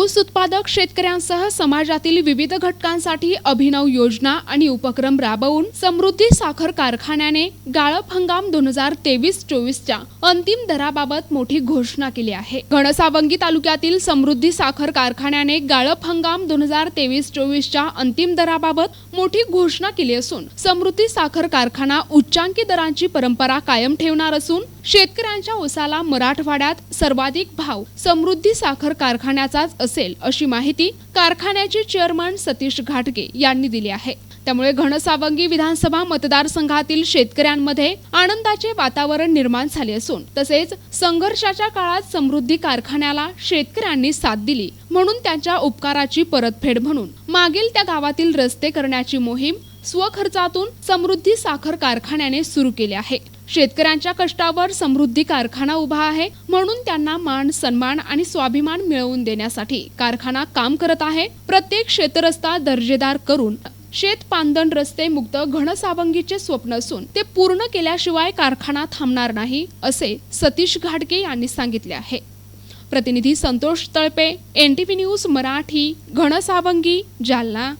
ऊस उत्पादक शेतकऱ्यांसह समाजातील विविध घटकांसाठी अभिनव योजना आणि उपक्रम राबवून समृद्धी साखर कारखान्याने गाळप हंगाम दोन हजार तेवीस चोवीसच्या अंतिम दराबाबत मोठी घोषणा केली आहे. घनसावंगी तालुक्यातील समृद्धी साखर कारखान्याने गाळप हंगाम दोन हजार तेवीस चोवीसच्या अंतिम दराबाबत मोठी घोषणा केली असून समृद्धी साखर कारखाना उच्चांकी दरांची परंपरा कायम ठेवणार असून शेतकऱ्यांच्या उसाला मराठवाड्यात सर्वाधिक भाव समृद्धी साखर कारखान्याचाच असेल अशी माहिती कारखान्याचे चेअरमन सतीश घाटगे यांनी दिली आहे. त्यामुळे घनसावंगी विधानसभा मतदारसंघातील शेतकऱ्यांमध्ये आनंदाचे वातावरण निर्माण झाले असून तसेच संघर्षाच्या काळात समृद्धी कारखान्याला शेतकऱ्यांनी साथ दिली म्हणून त्यांच्या उपकाराची परतफेड म्हणून मागील त्या गावातील रस्ते करण्याची मोहीम स्वखर्चातून समृद्धी साखर कारखान्याने सुरू केले आहे. शेतकऱ्यांच्या कष्टावर समृद्धी कारखाना उभा आहे. म्हणून त्यांना मान सन्मान आणि स्वाभिमान मिळवून देण्यासाठी कारखाना काम करत आहे. प्रत्येक शेतरस्ता दर्जेदार करून शेत पांदण रस्ते मुक्त घनसावंगीचे स्वप्न असून ते पूर्ण केल्याशिवाय कारखाना थांबणार नाही असे सतीश घाटगे यांनी सांगितले आहे. प्रतिनिधी Santosh Talpe N T V news Marathi Ghansawangi Jalna.